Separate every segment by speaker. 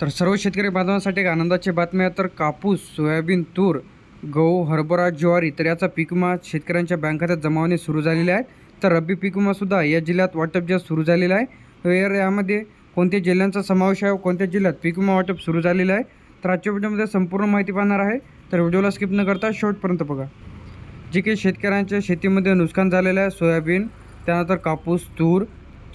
Speaker 1: तर सर्व शेतकरी बांधवांसाठी एक आनंदाची बातमी आहे. तर कापूस सोयाबीन तूर गहू हरभरा ज्वारी तर याचा पीक विमा शेतकऱ्यांच्या बँक खात्यात जमावणे सुरू झालेले आहे. तर रब्बी पीक विमासुद्धा या जिल्ह्यात वाटप जे सुरू झालेलं आहे तर यामध्ये कोणत्या जिल्ह्यांचा समावेश आहे व कोणत्या जिल्ह्यात पीक विमा वाटप सुरू झालेलं आहे तर आजच्या व्हिडिओमध्ये संपूर्ण माहिती पाहणार आहे. तर व्हिडिओला स्किप न करता शेवटपर्यंत बघा. जे काही शेतकऱ्यांच्या शेतीमध्ये नुकसान झालेलं आहे सोयाबीन त्यानंतर कापूस तूर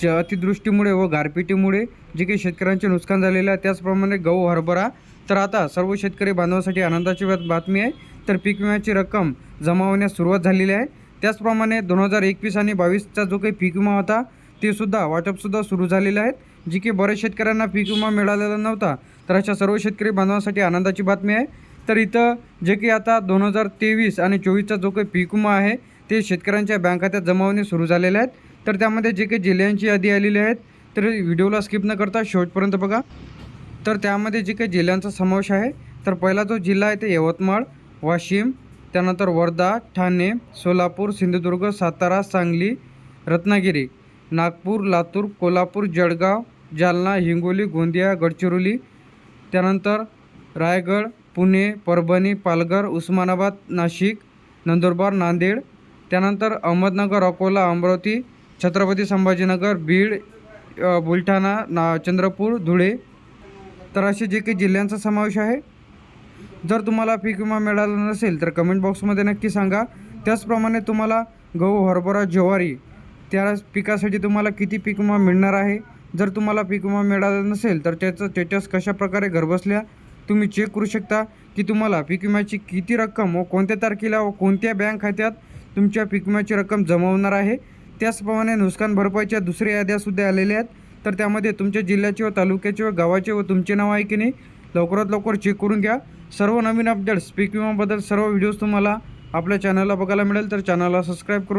Speaker 1: च अतिदृष्टीमुळे व गारपिटीमुळे जे काही शेतकऱ्यांचे नुकसान झालेलं आहे त्याचप्रमाणे गहू हरभरा. तर आता सर्व शेतकरी बांधवासाठी आनंदाची बातमी आहे. तर पीक विम्याची रक्कम जमा होण्यास सुरुवात झालेली आहे. त्याचप्रमाणे दोन हजार एकवीस आणि बावीसचा जो काही पीक विमा होता ते सुद्धा वाटपसुद्धा सुरू झालेले आहेत. जी की बऱ्याच शेतकऱ्यांना पीक विमा मिळालेला नव्हता. तर अशा सर्व शेतकरी बांधवांसाठी आनंदाची बातमी आहे. तर इथं जे की आता दोन हजार तेवीस आणि चोवीसचा जो काही पीक विमा आहे ते शेतकऱ्यांच्या बँक खात्यात जमा होणे सुरू झालेले आहेत. तर त्यामध्ये जे काही जिल्ह्यांची यादी आलेली आहेत तर व्हिडिओला स्किप न करता शेवटपर्यंत बघा. तर त्यामध्ये जे काही जिल्ह्यांचा समावेश आहे तर पहिला जो जिल्हा आहे ते यवतमाळ वाशिम त्यानंतर वर्धा ठाणे सोलापूर सिंधुदुर्ग सातारा सांगली रत्नागिरी नागपूर लातूर कोल्हापूर जळगाव जालना हिंगोली गोंदिया गडचिरोली त्यानंतर रायगड पुणे परभणी पालघर उस्मानाबाद नाशिक नंदुरबार नांदेड त्यानंतर अहमदनगर अकोला अमरावती छत्रपती संभाजीनगर बीड बुलढाणा ना चंद्रपूर धुळे तर असे जे काही जिल्ह्यांचा समावेश आहे. जर तुम्हाला पीक विमा मिळाला नसेल तर कमेंट बॉक्समध्ये नक्की सांगा. त्याचप्रमाणे तुम्हाला गहू हरभरा ज्वारी त्या पिकासाठी तुम्हाला किती पीक विमा मिळणार आहे? जर तुम्हाला पीक विमा मिळाला नसेल तर त्याचं स्टेटस कशाप्रकारे घरबसल्या तुम्ही चेक करू शकता की तुम्हाला पीक विम्याची किती रक्कम व कोणत्या तारखेला व कोणत्या बँक खात्यात तुमच्या पीक विम्याची रक्कम जमवणार आहे. त्याचप्रमाणे नुकसान भरपाईच्या दुसऱ्या याद्यासुद्धा आलेल्या आहेत. तर त्यामध्ये तुमच्या जिल्ह्याचे व तालुक्याचे व गावाचे व तुमचे नाव आहे की नाही लवकरात लवकर चेक करून घ्या. सर्व नवीन अपडेट्स पीक विमाबद्दल सर्व व्हिडिओज तुम्हाला आपल्या चॅनलला बघायला मिळेल. तर चॅनलला सबस्क्राईब करून